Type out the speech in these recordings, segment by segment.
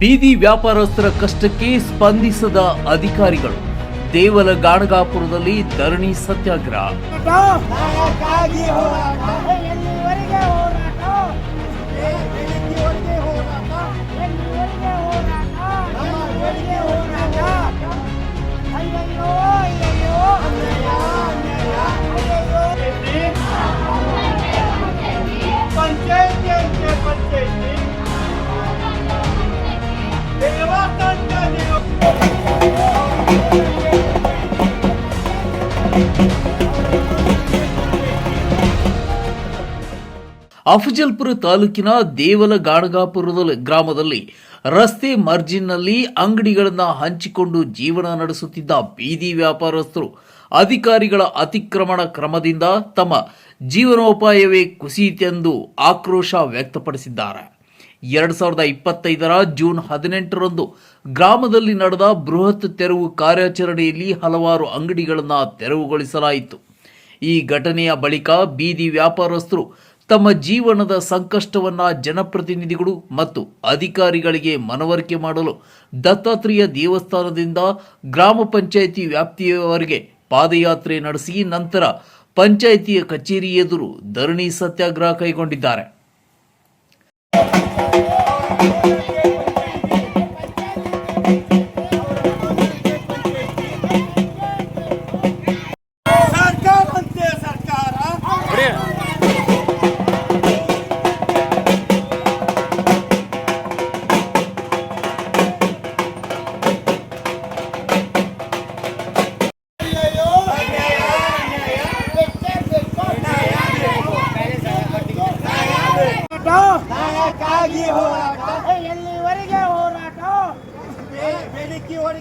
ಬೀದಿ ವ್ಯಾಪಾರಸ್ಥರ ಕಷ್ಟಕ್ಕೆ ಸ್ಪಂದಿಸದ ಅಧಿಕಾರಿಗಳು ದೇವಲ ಗಾಣಗಾಪುರದಲ್ಲಿ ಧರಣಿ ಸತ್ಯಾಗ್ರಹ. ಅಫಜಲ್ಪುರ ತಾಲೂಕಿನ ದೇವಲ ಗಾಣಗಾಪುರದ ಗ್ರಾಮದಲ್ಲಿ ರಸ್ತೆ ಮಾರ್ಜಿನ್ನಲ್ಲಿ ಅಂಗಡಿಗಳನ್ನು ಹಂಚಿಕೊಂಡು ಜೀವನ ನಡೆಸುತ್ತಿದ್ದ ಬೀದಿ ವ್ಯಾಪಾರಸ್ಥರು ಅಧಿಕಾರಿಗಳ ಅತಿಕ್ರಮಣ ಕ್ರಮದಿಂದ ತಮ್ಮ ಜೀವನೋಪಾಯವೇ ಕುಸಿಯಿತೆಂದು ಆಕ್ರೋಶ ವ್ಯಕ್ತಪಡಿಸಿದ್ದಾರೆ. ಎರಡು ಸಾವಿರದ ಇಪ್ಪತ್ತೈದರ ಜೂನ್ ಹದಿನೆಂಟರಂದು ಗ್ರಾಮದಲ್ಲಿ ನಡೆದ ಬೃಹತ್ ತೆರವು ಕಾರ್ಯಾಚರಣೆಯಲ್ಲಿ ಹಲವಾರು ಅಂಗಡಿಗಳನ್ನು ತೆರವುಗೊಳಿಸಲಾಯಿತು. ಈ ಘಟನೆಯ ಬಳಿಕ ಬೀದಿ ವ್ಯಾಪಾರಸ್ಥರು ತಮ್ಮ ಜೀವನದ ಸಂಕಷ್ಟವನ್ನ ಜನಪ್ರತಿನಿಧಿಗಳು ಮತ್ತು ಅಧಿಕಾರಿಗಳಿಗೆ ಮನವರಿಕೆ ಮಾಡಲು ದತ್ತಾತ್ರೇಯ ದೇವಸ್ಥಾನದಿಂದ ಗ್ರಾಮ ಪಂಚಾಯಿತಿ ವ್ಯಾಪ್ತಿಯವರೆಗೆ ಪಾದಯಾತ್ರೆ ನಡೆಸಿ ನಂತರ ಪಂಚಾಯಿತಿಯ ಕಚೇರಿ ಎದುರು ಧರಣಿ ಸತ್ಯಾಗ್ರಹ ಕೈಗೊಂಡಿದ್ದಾರೆ.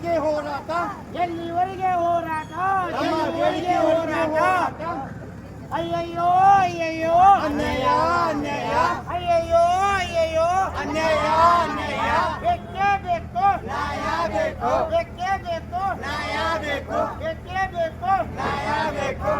ಬೆಳಗ್ಗೆವರೆಗೆ ಹೋರಾಟ. ಎಲ್ಲಿವರೆಗೆ ಹೋರಾಟ. ನಮ್ಮ ಎಲ್ಲಿವರೆಗೆ ಹೋರಾಟ. ಅಯ್ಯಯ್ಯೋ ಅಯ್ಯಯ್ಯೋ. ಅನ್ಯಾಯ ಅನ್ಯಾಯ. ಅಯ್ಯಯ್ಯೋ ಅಯ್ಯಯ್ಯೋ. ಅನ್ಯಾಯ ಅನ್ಯಾಯ. ಬೆಕ್ಕೆ ಬೇಕು. ನ್ಯಾಯ ಬೇಕು. ಬೆಕ್ಕೆ ಬೇಕು. ನ್ಯಾಯ ಬೇಕು. ಬೆಕ್ಕೆ ಬೇಕು. ನ್ಯಾಯ ಬೇಕು.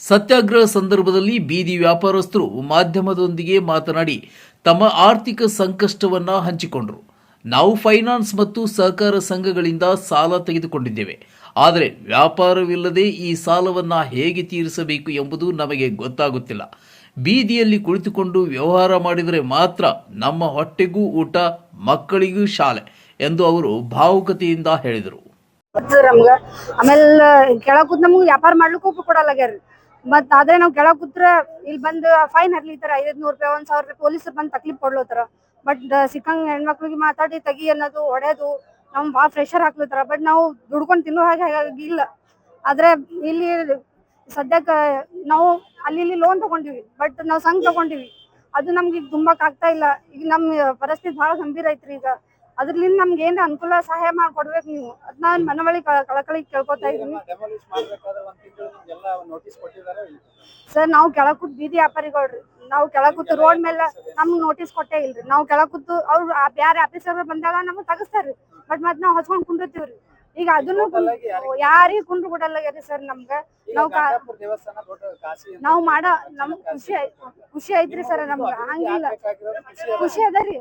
ಸತ್ಯಾಗ್ರಹ ಸಂದರ್ಭದಲ್ಲಿ ಬೀದಿ ವ್ಯಾಪಾರಸ್ಥರು ಮಾಧ್ಯಮದೊಂದಿಗೆ ಮಾತನಾಡಿ ತಮ್ಮ ಆರ್ಥಿಕ ಸಂಕಷ್ಟವನ್ನು ಹಂಚಿಕೊಂಡರು. ನಾವು ಫೈನಾನ್ಸ್ ಮತ್ತು ಸಹಕಾರ ಸಂಘಗಳಿಂದ ಸಾಲ ತೆಗೆದುಕೊಂಡಿದ್ದೇವೆ. ಆದರೆ ವ್ಯಾಪಾರವಿಲ್ಲದೆ ಈ ಸಾಲವನ್ನ ಹೇಗೆ ತೀರಿಸಬೇಕು ಎಂಬುದು ನಮಗೆ ಗೊತ್ತಾಗುತ್ತಿಲ್ಲ. ಬೀದಿಯಲ್ಲಿ ಕುಳಿತುಕೊಂಡು ವ್ಯವಹಾರ ಮಾಡಿದರೆ ಮಾತ್ರ ನಮ್ಮ ಹೊಟ್ಟೆಗೂ ಊಟ, ಮಕ್ಕಳಿಗೂ ಶಾಲೆ ಎಂದು ಅವರು ಭಾವುಕತೆಯಿಂದ ಹೇಳಿದರು. ಮತ್ತೆ ನಮ್ಗ. ಆಮೇಲೆ ಕೇಳಕೂತ್ ನಮ್ಗೆ ವ್ಯಾಪಾರ ಮಾಡ್ಲಿಕ್ಕೂ ಕೊಡಲ್ಲಾಗ್ಯಾರ್ರಿ ಮತ್ ಆದ್ರೆ ನಾವು ಕೆಳಗ್ ಕೂತ್ರ ಇಲ್ಲಿ ಬಂದು ಫೈನ್ ಹರ್ಲಿತಾರ ಐದ್ ರೂಪಾಯಿ, ಒಂದ್ ಸಾವಿರ ರೂಪಾಯಿ ಪೊಲೀಸರು ಬಂದ್ ತಕ್ಲೀಫ್ ಕೊಡ್ಲತ್ತಾರ. ಬಟ್ ಸಿಕ್ಕಂಗ್ ಹೆಣ್ಮಕ್ಳಿಗೆ ಮಾತಾಡಿ ತೆಗಿ ಅನ್ನೋದು ಹೊಡೆದು ನಮ್ ಬಾಳ ಫ್ರೆಶರ್ ಹಾಕ್ಲತ್ತಾರ. ಬಟ್ ನಾವು ದುಡ್ಕೊಂಡ್ ತಿನ್ನೋ ಹಾಗೆ ಇಲ್ಲ. ಆದ್ರೆ ಇಲ್ಲಿ ಸದ್ಯಕ್ಕ ನಾವು ಅಲ್ಲಿ ಇಲ್ಲಿ ಲೋನ್ ತಗೊಂಡಿವಿ. ಬಟ್ ನಾವು ಸಂಘ ತಗೊಂಡಿವಿ. ಅದು ನಮ್ಗೆ ಈಗ ತುಂಬಾಕ್ ಆಗ್ತಾ ಇಲ್ಲ. ಈಗ ನಮ್ ಪರಿಸ್ಥಿತಿ ಬಹಳ ಗಂಭೀರ ಐತ್ರಿ ಈಗ. ಅದ್ರಲಿಂದ ನಮ್ಗೆ ಏನ್ ಅನುಕೂಲ ಸಹಾಯ ಮಾಡ್ಕೊಡ್ಬೇಕು ನೀವು. ಅದ್ನ ಮನವಳಿ ಕಳಕಳಿ ಕೇಳ್ಕೊತಾ ಇದೀನಿ ಸರ್ ನಾವು ಕೆಳಗ್ ಕೂತ್ ಬೀದಿ ವ್ಯಾಪಾರಿಗಳ್ರಿ. ನಾವು ಕೆಳಗ್ ಕೂತು ರೋಡ್ ಮೇಲೆ ನಮ್ಗ್ ನೋಟಿಸ್ ಕೊಟ್ಟೇ ಇಲ್ರಿ. ನಾವು ಕೆಳಗ್ ಕೂತು ಅವ್ರು ಬ್ಯಾರೆ ಆಫೀಸರ್ ಬಂದಾಗ ನಮಗ್ ತಗಸ್ತಾರ್ರಿ. ಬಟ್ ಮತ್ ನಾವ್ ಹಚ್ಕೊಂಡ್ ಕುಂಡಿರ್ತೀವ್ರಿ ಈಗ ಅದನ್ನು ಯಾರಿಗೂ ಕುಂಡ್ರು ಕೊಡಲ್ಲಾಗ್ಯಾರಿ ಸರ್ ನಮ್ಗ? ನಾವು ನಾವು ಮಾಡ ನಮ್ ಖುಷಿ ಖುಷಿ ಐತ್ರಿ ಸರ್ ನಮ್ಗ. ಹಂಗಿಲ್ಲ. ಖುಷಿ ಅದ. ಖುಷಿ ಅದರಿ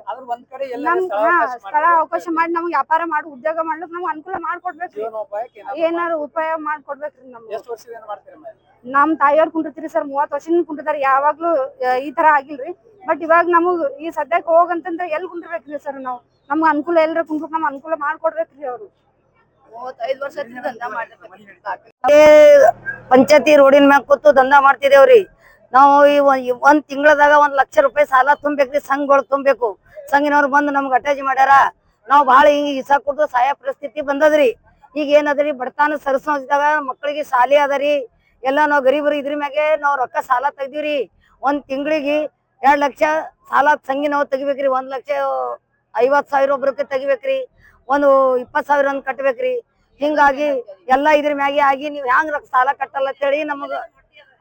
ನಮ್ ಸ್ಥಳ ಹಾ ಅವಕಾಶ ಸ್ಥಳ ಅವಕಾಶ ಮಾಡಿ ನಮ್ಗೆ ವ್ಯಾಪಾರ ಮಾಡಿ ಉದ್ಯೋಗ ಮಾಡ್ಲಿಕ್ ನಮ್ಗೆ ಅನುಕೂಲ ಮಾಡ್ಕೊಡ್ಬೇಕ್ರಿ ಏನಾರು ಉಪಾಯ ಮಾಡ್ಕೊಡ್ಬೇಕ್ರಿ ನಮ್ಗೆ? ನಮ್ ತಾಯಿಯವ್ರು ಕುಂಡಿರ್ತೀರಿ ಸರ್ ಮೂವತ್ ವರ್ಷದಿಂದ ಕುಂಡಿರ್ತಾರ. ಯಾವಾಗ್ಲೂ ಈ ತರ ಆಗಿಲ್ರಿ. ಬಟ್ ಇವಾಗ ನಮಗ್ ಈ ಸದ್ಯಕ್ಕೆ ಹೋಗಂತಂದ್ರೆ ಎಲ್ ಕುಂಡಿರ್ಬೇಕ್ರಿ ಸರ್ ನಾವು? ನಮ್ಗ್ ಅನುಕೂಲ ಎಲ್ರ ಕುಂಡ್ರು ನಮ್ ಅನುಕೂಲ ಮಾಡ್ಕೊಡ್ಬೇಕ್ರಿ ಅವ್ರು. ಪಂಚಾಯತಿ ರೋಡಿನ ಮ್ಯಾಗ ಕೂತು ದಂಧಾ ಮಾಡ್ತಿದೇವ್ರಿ. ನಾವು ಈ ಒಂದ್- ತಿಂಗಳದಾಗ ಒಂದ್ ಲಕ್ಷ ರೂಪಾಯಿ ಸಾಲ ತುಂಬೇಕ್ರಿ ಸಂಘಗಳು ತುಂಬೇಕು ಸಂಘಿನವ್ರು ಬಂದು ನಮ್ಗೆ ಅಟ್ಯಾಚ್ ಮಾಡ್ಯಾರ. ನಾವ್ ಬಹಳ ಹಿಂಗ ಇಸ ಕೊಟ್ಟು ಸಹಾಯ ಪರಿಸ್ಥಿತಿ ಬಂದದ್ರಿ. ಈಗ ಏನದ್ರಿ, ಬಡತಾನ ಸರಿಸಿದಾಗ ಮಕ್ಕಳಿಗೆ ಶಾಲೆ ಅದರಿ. ಎಲ್ಲಾ ನಾವು ಗರೀಬರು ಇದ್ರ ಮ್ಯಾಗೆ ನಾವ್ ರೊಕ್ಕ ಸಾಲ ತೆಗ್ದಿವ್ರಿ. ಒಂದ್ ತಿಂಗಳಿಗೆ ಎರಡ್ ಲಕ್ಷ ಸಾಲ ಸಂಘಿ ನಾವು ತೆಗಿಬೇಕ್ರಿ. ಒಂದ್ ಲಕ್ಷ ಐವತ್ ಸಾವಿರ ಒಬ್ರಕ್ಕೆ ತೆಗಿಬೇಕ್ರಿ. ಒಂದು ಇಪ್ಪತ್ ಸಾವಿರ ಅಂತ ಕಟ್ಟಬೇಕ್ರಿ ಹಿಂಗಾಗಿ ಎಲ್ಲಾ ಇದ್ರ ಮ್ಯಾಗೆ ಆಗಿ ನೀವ್ ಹ್ಯಾಂಗ್ ಸಾಲ ಕಟ್ಟಲ್ಲ ಅಂತೇಳಿ ನಮಗ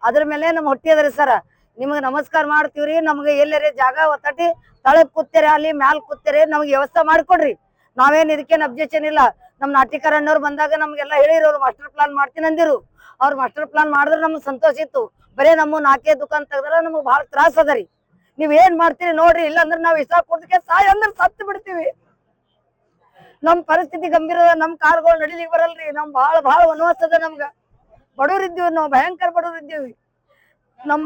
ಅದ್ರ ಮೇಲೆ ನಮ್ ಹೊಟ್ಟಿ ಅದ್ರಿ ಸರ್. ನಿಮಗ್ ನಮಸ್ಕಾರ ಮಾಡ್ತೀವ್ರಿ, ನಮ್ಗೆ ಎಲ್ಲರೇ ಜಾಗ ಒತ್ತಟಿ ತಳ ಕೂತೀರಿ ಅಲ್ಲಿ ಮ್ಯಾಲ್ ಕೂತೀರಿ ನಮ್ಗೆ ವ್ಯವಸ್ಥೆ ಮಾಡ್ಕೊಡ್ರಿ. ನಾವೇನ್ ಇದಕ್ಕೇನ್ ಅಬ್ಜೆಕ್ಷನ್ ಇಲ್ಲ. ನಮ್ ನಾಟಿಕರಣ್ಣವ್ರು ಬಂದಾಗ ನಮ್ಗೆಲ್ಲ ಹೇಳಿರೋರು ಮಾಸ್ಟರ್ ಪ್ಲಾನ್ ಮಾಡ್ತೀನಿ ಅಂದಿರು. ಅವ್ರ ಮಾಸ್ಟರ್ ಪ್ಲಾನ್ ಮಾಡಿದ್ರೆ ನಮ್ಗೆ ಸಂತೋಷ ಇತ್ತು. ಬರೇ ನಮ್ಮ ನಾಲ್ಕೇ ದುಕಾನ್ ತೆಗ್ದ್ರ ನಮಗ್ ಬಹಳ ತ್ರಾಸ ಅದರಿ ನೀವ್ ಏನ್ ಮಾಡ್ತೀರಿ ನೋಡ್ರಿ, ಇಲ್ಲಾಂದ್ರೆ ನಾವ್ ಇಷ್ಟ ಕೊಡ್ದಕ್ಕೆ ಸಾಯ್ ಅಂದ್ರೆ ಸತ್ತು ಬಿಡ್ತೀವಿ. ನಮ್ ಪರಿಸ್ಥಿತಿ ಗಂಭೀರ ಅದ ನಮ್ ಕಾರ್ಗಳು ನಡಿಲಿಕ್ ಬರಲ್ರಿ ನಮ್ ಬಹಳ ಬಹಳ ವನವಾಸ ಅದ ನಮ್ಗ. ಬಡವ್ರಿದ್ದೀವಿ ನಾವು ಭಯಂಕರ ಬಡವ್ರಿದ್ದೀವಿ ನಮ್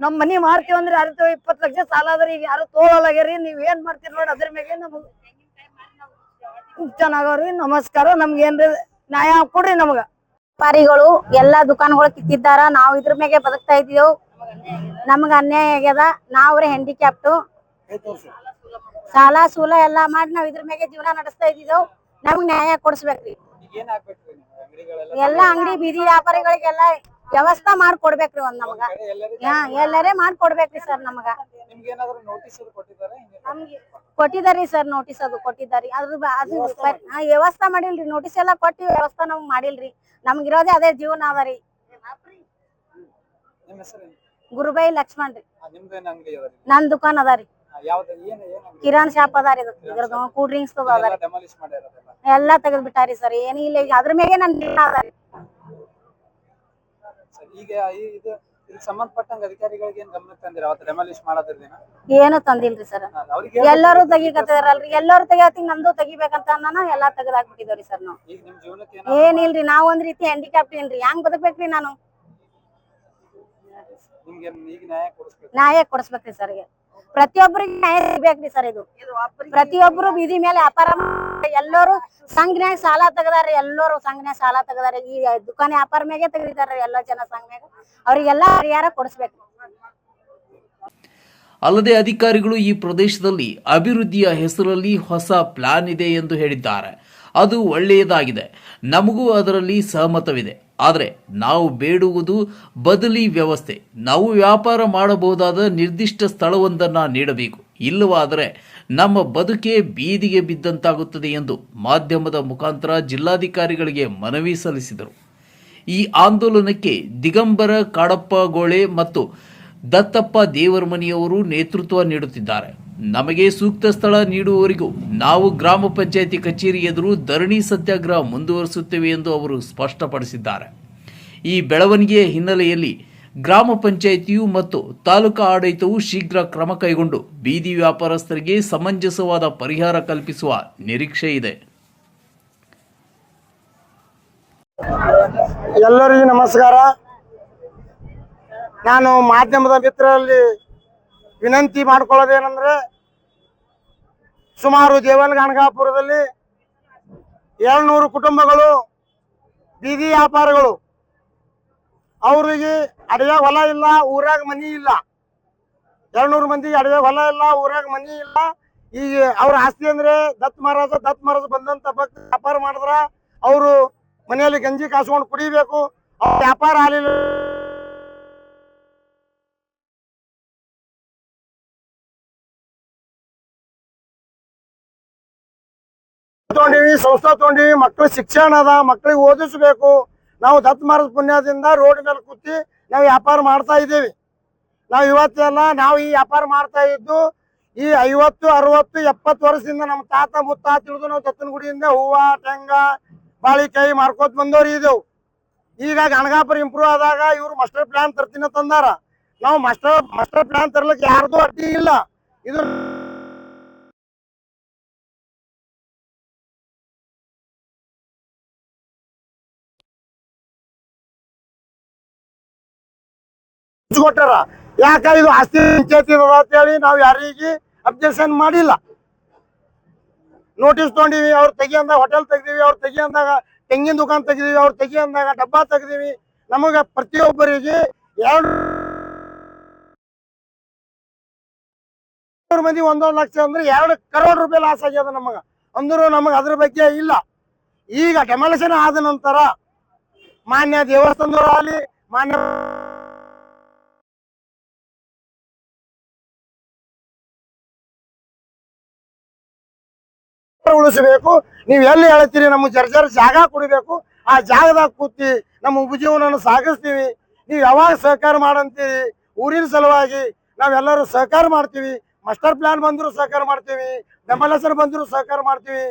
ನಮ್ ಮನಿ ಮಾರ್ತೀವಿ ಅಂದ್ರೆ ಅರ್ಧ ಇಪ್ಪತ್ ಲಕ್ಷ ಸಾಲ ಅದ್ರಿ ಈಗ ಯಾರು ತೋಳಲಾಗ್ಯಾರಿ ನೀವ್ ಏನ್ ಮಾಡ್ತೀರಿ ನೋಡಿ ಅದ್ರ ಮೇಲೆ ನಮಗ್ ಚೆನ್ನಾಗವ್ರಿ ನಮಸ್ಕಾರ ನಮ್ಗೆ ಏನ್ರಿ ನ್ಯಾಯ ಕೊಡ್ರಿ ನಮಗ. ವ್ಯಾಪಾರಿಗಳು ಎಲ್ಲಾ ದುಕಾನ್ಗಳು ಕಿತ್ತಿದ್ದಾರ ನಾವ್ ಇದ್ರ ಮೇಲೆ ಬದುಕ್ತಾ ಇದೀವ್ ನಮ್ಗ ಅನ್ಯಾಯ ಆಗ್ಯದ ನಾವ್ರೆ ಹ್ಯಾಂಡಿಕ್ಯಾಪ್ಟು ಸಾಲ ಸೂಲ ಎಲ್ಲಾ ಮಾಡಿ ನಾವ್ ಇದ್ರ ಮ್ಯಾಗೆ ಜೀವನ ನಡೆಸ್ತಾ ಇದ್ದೀವಿ ನಮ್ಗ್ ನ್ಯಾಯ ಕೊಡಿಸ್ಬೇಕ್ರಿ. ಎಲ್ಲಾ ಅಂಗಡಿ ಬೀದಿ ವ್ಯಾಪಾರಿಗಳಿಗೆಲ್ಲ ವ್ಯವಸ್ಥಾ ಮಾಡ್ಕೊಡ್ಬೇಕ್ರಿ ಒಂದ್ ನಮಗ. ಹಾ ಎಲ್ಲರೇ ಮಾಡ್ಕೊಡ್ಬೇಕ್ರಿ ಸರ್ ನಮಗ. ಕೊಟ್ಟಿದಾರಿ ಸರ್ ನೋಟಿಸ್ ಅದು ಕೊಟ್ಟಿದಾರಿ ಅದ್ರ ಅದು ವ್ಯವಸ್ಥಾ ಮಾಡಿಲ್ರಿ. ನೋಟಿಸ್ ಎಲ್ಲಾ ಕೊಟ್ಟಿ ವ್ಯವಸ್ಥಾ ನಮ್ಗ್ ಮಾಡಿಲ್ರಿ. ನಮ್ಗ್ ಇರೋದೇ ಅದೇ ಜೀವನ ಅದರಿ ಗುರುಬೈ ಲಕ್ಷ್ಮಣ್ ರೀ? ನನ್ ದುಕಾನ್ ಅದ ಕಿರಾಣ್ ಶಾಪ್ ಅದ. ರೀ ಇದ್ರದ್ದು ಕೂಲ್ ಡ್ರಿಂಕ್ಸ್ ಎಲ್ಲಾ ತೆಗೆದ್ ಬಿಟ್ಟಾರಿ ಸರ್ ಏನು ಇಲ್ಲ. ಈಗ ಅದ್ರ ಮ್ಯಾಗೆ ನನ್ ಈಗ ಇದು ಇದಕ್ಕೆ ಸಂಬಂಧಪಟ್ಟಂಗ ಅಧಿಕಾರಿಗಳಿಗೆ ಏನ್ ಗಮನಕ್ಕೆ ತಂದಿರ ಅವತ್ತು ಡೆಮಾಲಿಶ್ ಮಾಡೋದ್ರದೇನ ಏನು ತಂದಿಲ್ರಿ ಸರ್. ಎಲ್ಲಾರು ತೆಗಿಕತ್ತಿದಾರಲ್ರಿ. ಎಲ್ಲರೂ ತೆಗಿಯತ್ತಿಗ್ ನಮ್ದು ತೆಗಿಬೇಕಂತ ನಾನು ಎಲ್ಲಾ ತೆಗೆದ್ ಹಾಕ್ಬಿಟ್ಟಿದವ್ರಿ ಸರ್ ನಾವು. ಏನಿಲ್ರಿ ನಾವ್ ಒಂದ್ ರೀತಿ ಹ್ಯಾಂಡಿಕ್ಯಾಪ್ಟ್ ಏನ್ರಿ? ಹೆಂಗ್ ಬದುಕ್ಬೇಕ್ರಿ ನಾನು? ನ್ಯಾಯ ಕೊಡಿಸ್ಬೇಕು? ನ್ಯಾಯ ಕೊಡಿಸ್ಬೇಕ್ರಿ ಸರ್ ಪ್ರತಿಯೊಬ್ಬರಿಗೆ ನ್ಯಾಯ ಸಿಗ್ಬೇಕ್ರಿ ಸರ್ ಇದು. ಪ್ರತಿಯೊಬ್ರು ಬೀದಿ ಮೇಲೆ ವ್ಯಾಪಾರ ಎಲ್ಲರೂ ಸಂಘನ್ಯಾಗ ಸಾಲ ತೆಗದಾರ ಎಲ್ಲರೂ ಸಂಘನ್ಯಾಗ ಸಾಲ ತೆಗದಾರ ಈ ದುಕಾನ್ ವ್ಯಾಪಾರ ಮ್ಯಾಗೆ ತೆಗದಿದಾರ ಎಲ್ಲ ಜನ ಸಂಘನ್ಯಾಗ ಅವ್ರಿಗೆಲ್ಲ ಪರಿಹಾರ ಕೊಡಿಸ್ಬೇಕು. ಅಲ್ಲದೆ ಅಧಿಕಾರಿಗಳು ಈ ಪ್ರದೇಶದಲ್ಲಿ ಅಭಿವೃದ್ಧಿಯ ಹೆಸರಲ್ಲಿ ಹೊಸ ಪ್ಲಾನ್ ಇದೆ ಎಂದು ಹೇಳಿದ್ದಾರೆ. ಅದು ಒಳ್ಳೆಯದಾಗಿದೆ. ನಮಗೂ ಅದರಲ್ಲಿ ಸಹಮತವಿದೆ. ಆದರೆ ನಾವು ಬೇಡುವುದು ಬದಲಿ ವ್ಯವಸ್ಥೆ. ನಾವು ವ್ಯಾಪಾರ ಮಾಡಬಹುದಾದ ನಿರ್ದಿಷ್ಟ ಸ್ಥಳವೊಂದನ್ನು ನೀಡಬೇಕು. ಇಲ್ಲವಾದರೆ ನಮ್ಮ ಬದುಕೆ ಬೀದಿಗೆ ಬಿದ್ದಂತಾಗುತ್ತದೆ ಎಂದು ಮಾಧ್ಯಮದ ಮುಖಾಂತರ ಜಿಲ್ಲಾಧಿಕಾರಿಗಳಿಗೆ ಮನವಿ ಸಲ್ಲಿಸಿದರು. ಈ ಆಂದೋಲನಕ್ಕೆ ದಿಗಂಬರ ಕಾಡಪ್ಪ ಗೋಳೆ ಮತ್ತು ದತ್ತಪ್ಪ ದೇವರಮನಿಯವರು ನೇತೃತ್ವ ನೀಡುತ್ತಿದ್ದಾರೆ. ನಮಗೆ ಸೂಕ್ತ ಸ್ಥಳ ನೀಡುವವರೆಗೂ ನಾವು ಗ್ರಾಮ ಪಂಚಾಯಿತಿ ಕಚೇರಿ ಎದುರು ಧರಣಿ ಸತ್ಯಾಗ್ರಹ ಮುಂದುವರಿಸುತ್ತೇವೆ ಎಂದು ಅವರು ಸ್ಪಷ್ಟಪಡಿಸಿದ್ದಾರೆ. ಈ ಬೆಳವಣಿಗೆಯ ಹಿನ್ನೆಲೆಯಲ್ಲಿ ಗ್ರಾಮ ಪಂಚಾಯಿತಿಯು ಮತ್ತು ತಾಲೂಕಾ ಆಡಳಿತವು ಶೀಘ್ರ ಕ್ರಮ ಕೈಗೊಂಡು ಬೀದಿ ವ್ಯಾಪಾರಸ್ಥರಿಗೆ ಸಮಂಜಸವಾದ ಪರಿಹಾರ ಕಲ್ಪಿಸುವ ನಿರೀಕ್ಷೆ ಇದೆ. ಎಲ್ಲರಿಗೂ ನಮಸ್ಕಾರ. ನಾನು ಮಾಧ್ಯಮದ ಮಿತ್ರರಲ್ಲಿ ವಿನಂತಿ ಮಾಡ್ಕೊಳ್ಳೋದೇನಂದ್ರೆ ಸುಮಾರು ದೇವಲ್ ಗಣಗಾಪುರದಲ್ಲಿ ಏಳ್ನೂರು ಕುಟುಂಬಗಳು, ಬೀದಿ ವ್ಯಾಪಾರಗಳು. ಅವರಿಗೆ ಅಡವೆ ಹೊಲ ಇಲ್ಲ, ಊರಾಗ ಮನಿ ಇಲ್ಲ. ಏಳ್ನೂರು ಮಂದಿಗೆ ಅಡವೆ ಹೊಲ ಇಲ್ಲ, ಊರಾಗ ಮನಿ ಇಲ್ಲ. ಈಗ ಅವ್ರ ಆಸ್ತಿ ಅಂದ್ರೆ ದತ್ ಮಹಾರಾಜ ದತ್ ಮಹಾರಾಜ ಬಂದಂತ ಭಕ್ತ ವ್ಯಾಪಾರ ಮಾಡಿದ್ರ, ಅವರು ಮನೆಯಲ್ಲಿ ಗಂಜಿ ಕಾಸ್ಕೊಂಡು ಕುಡಿಬೇಕು. ಅವ್ರ ವ್ಯಾಪಾರ ಆಗಲಿಲ್ಲ. ತಗೊಂಡಿವಿ, ಸಂಸ್ಥೆ ತಗೊಂಡಿವಿ, ಮಕ್ಳು ಶಿಕ್ಷಣ ಅದ, ಮಕ್ಳಿಗೆ ಓದಿಸ್ಬೇಕು. ನಾವು ದತ್ ಮಾರದ ಪುಣ್ಯದಿಂದ ರೋಡ್ ಮೇಲೆ ಕೂತಿ ನಾವು ವ್ಯಾಪಾರ ಮಾಡ್ತಾ ಇದ್ದೀವಿ. ನಾವು ಇವತ್ತೆಲ್ಲ ನಾವು ಈ ವ್ಯಾಪಾರ ಮಾಡ್ತಾ ಇದ್ದು, ಈ ಐವತ್ತು, ಅರವತ್ತು, ಎಪ್ಪತ್ತು ವರ್ಷದಿಂದ ನಮ್ಮ ತಾತ ಮುತ್ತಾತ ತಿಳಿದು ನಾವು ದತ್ತನ ಗುಡಿಯಿಂದ ಹೂವ ಟೆಂಗ ಬಾಳಿಕಾಯಿ ಮಾರ್ಕೋತ್ ಬಂದವ್ರು ಇದೇವು. ಈಗ ಗಣಗಾಪುರ ಇಂಪ್ರೂವ್ ಆದಾಗ ಇವ್ರು ಮಾಸ್ಟರ್ ಪ್ಲಾನ್ ತರ್ತೀನಿ ತಂದಾರ ನಾವು ಮಾಸ್ಟರ್ ಮಾಸ್ಟರ್ ಪ್ಲಾನ್ ತರ್ಲಿಕ್ಕೆ ಯಾರ್ದು ಅಡ್ಡಿ ಇಲ್ಲ. ಇದು ಕೊಟ್ಟಾರ? ಯಾಕ ಇದು ಆಸ್ತಿ ಪಂಚಾಯತಿ ಅಂತ ಅಂತೇಳಿ ನಾವು ಯಾರಿಗೆ ಅಬ್ಜೆಕ್ಷನ್ ಮಾಡಿಲ್ಲ. ನೋಟಿಸ್ ತಗೊಂಡಿವಿ, ಅವ್ರು ತೆಗಿ ಅಂದಾಗ ಹೋಟೆಲ್ ತೆಗ್ದಿವಿ, ಅವ್ರು ತೆಗಿ ಅಂದಾಗ ತೆಂಗಿನ ದುಕಾನ್ ತೆಗ್ದಿವಿ, ಅವ್ರು ತೆಗಿ ಅಂದಾಗ ಡಬ್ಬಾ ತೆಗ್ದಿವಿ. ನಮಗ ಪ್ರತಿಯೊಬ್ಬರಿಗೆ ಎರಡು ಮಂದಿ ಒಂದೊಂದು ಲಕ್ಷ ಅಂದ್ರೆ ಎರಡು ಕರೋಡ್ ರೂಪಾಯಿ ಲಾಸ್ ಆಗ್ಯದ ನಮಗ. ಅಂದ್ರು ನಮಗ ಅದ್ರ ಬಗ್ಗೆ ಇಲ್ಲ. ಈಗ ಡೆಮಾಲಿಷನ್ ಆದ ನಂತರ ಮಾನ್ಯ ದೇವಸ್ಥಾನದವರಾಗಲಿ ಮಾನ್ಯ ಉಳಿಸಬೇಕು. ನೀವು ಎಲ್ಲಿ ಹೇಳ್ತೀರಿ ನಮ್ಮ ಜರ್ಜರ್ ಜಾಗ ಕುಡಿಬೇಕು. ಆ ಜಾಗದಾಗ ಕೂತಿ ನಮ್ಮ ಉಪಜೀವನ ಸಾಗಿಸ್ತೀವಿ. ನೀವು ಯಾವಾಗ ಸಹಕಾರ ಮಾಡಂತೀರಿ? ಊರಿನ ಸಲುವಾಗಿ ನಾವೆಲ್ಲರೂ ಸಹಕಾರ ಮಾಡ್ತೀವಿ. ಮಾಸ್ಟರ್ ಪ್ಲಾನ್ ಬಂದರೂ ಸಹಕಾರ ಮಾಡ್ತೀವಿ. ಡೆಮಾಲೇಷನ್ ಬಂದರೂ ಸಹಕಾರ ಮಾಡ್ತೀವಿ.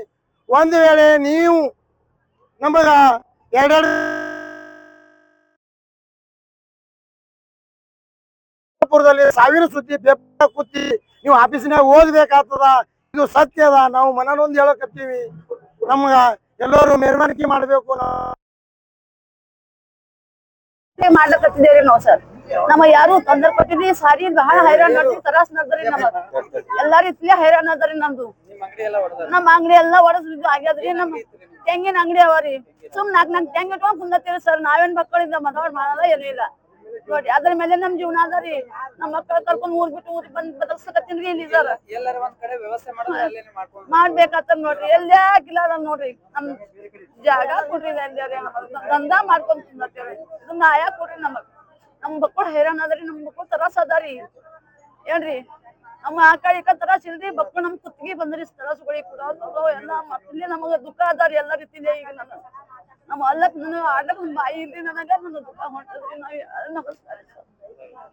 ಒಂದು ವೇಳೆ ನೀವು ನಮಗ ಎರಡೆರಡು ಸಾವಿರ ಸುದ್ದಿ ಪೇಪರ್ ಕೂತಿ ನೀವು ಆಫೀಸಿನಾಗ ಓದ್ಬೇಕಾಗ್ತದ? ಇದು ಸತ್ಯ ಅದ ನಾವು ಮನನೊಂದು ಹೇಳಕತ್ತೀವಿ. ನಮ್ಗ ಎಲ್ಲರೂ ಮೆರವಣಿಗೆ ಮಾಡ್ಬೇಕು ಮಾಡ್ಲಕತ್ತಿದ್ದೇವ್ರಿ ನಾವ್ ಸರ್. ನಮ್ಮ ಯಾರು ತೊಂದರೆ ಕೊಟ್ಟಿದ್ರಿ ಸಾರಿ, ಬಹಳ ಹೈರಾಣ ಮಾಡ್ತೀವಿ. ತರಾಸ್ ನಡ್ದ್ರಿ ನಮಗ್. ಎಲ್ಲಾ ರೀತಿಯ ಹೈರಾಣ ಅದ್ರಿ ನಮ್ದು. ನಮ್ಮ ಅಂಗಡಿ ಎಲ್ಲ ಹೊಡೆದ ನಮ್ ಅಂಗಡಿ ಎಲ್ಲಾ ಒಡಸ್ ಬಿದ್ದು ಆಗ್ಯದ್ರಿ. ನಮ್ ತೆಂಗಿನ ಅಂಗಡಿ ಅವರಿ ಸುಮ್ ನಾಕ್ ನಾಕ್ ತೆಂಗ್ ಇಟ್ಕೊಂಡ್ ಕುಂದತ್ತೀವಿ ಸರ್. ನಾವೇನ್ ಮಕ್ಕಳಿಂದ ಮಾಡಲ್ಲ ಏನೂ ಇಲ್ಲ. ನೋಡಿ ಅದ್ರ ಮೇಲೆ ನಮ್ ಜೀವನ ಅದರಿ ನಮ್ಮ ಮಕ್ಕಳ ಕರ್ಕೊಂಡ್ ಊರ್ ಬಿಟ್ಟು ಊರಿಗೆ ಬಂದ್ ಬದಲ್ಸಕತ್ತೀನ್ರಿ ಇಲ್ಲಿ ಸರ್. ಎಲ್ಲರ ಒಂದ್ ಕಡೆ ವ್ಯವಸ್ಥೆ ನೋಡ್ರಿ ಎಲ್ಲೇ ಆಗಿಲ್ಲ ಅದ ನೋಡ್ರಿ. ನಮ್ ಜಾಗ ಕೊಡ್ರಿ ದಂಧ ಮಾಡ್ಕೊಂಡ್ ತಿನ್ನತ್ತೇವ್ರಿ ಇದನ್ನ ಆಯಾ ಕೊಡ್ರಿ ನಮಗ್. ನಮ್ ಮಕ್ಕಳು ಹೈರಾಣ ಅದ್ರಿ ನಮ್ ಮಕ್ಕಳು ತರಾಸ ಅದಾರಿ. ಏನ್ರಿ? ನಮ್ಮ ಆಕಳ ಈಕ ತರಾಸ್ ಇಲ್ರಿ ಮಕ್ಕಳು ನಮ್ ಕುತ್ತಿಗೆ ಬಂದ್ರಿ ತರಾಸುಗಳಿಗೆ ಕೂಡ ಎಲ್ಲ ಮಕ್ಕಳೇ ನಮಗ ದುಃಖ ಅದಾರಿ ಎಲ್ಲಾ ರೀತಿಲೇ ಈಗ ನನ್ನ ನಮ್ಮ ಅಲ್ಲ ನನ್ನ ಅಡ್ಡಪ್ಪ ಬಾಯಿ ಇದ್ದೀನಿ ನನಗೆ ನನ್ನ ದುಃಖ ಹೊಂಟದ್ರಿ ನಾವು ನಮಸ್ಕಾರ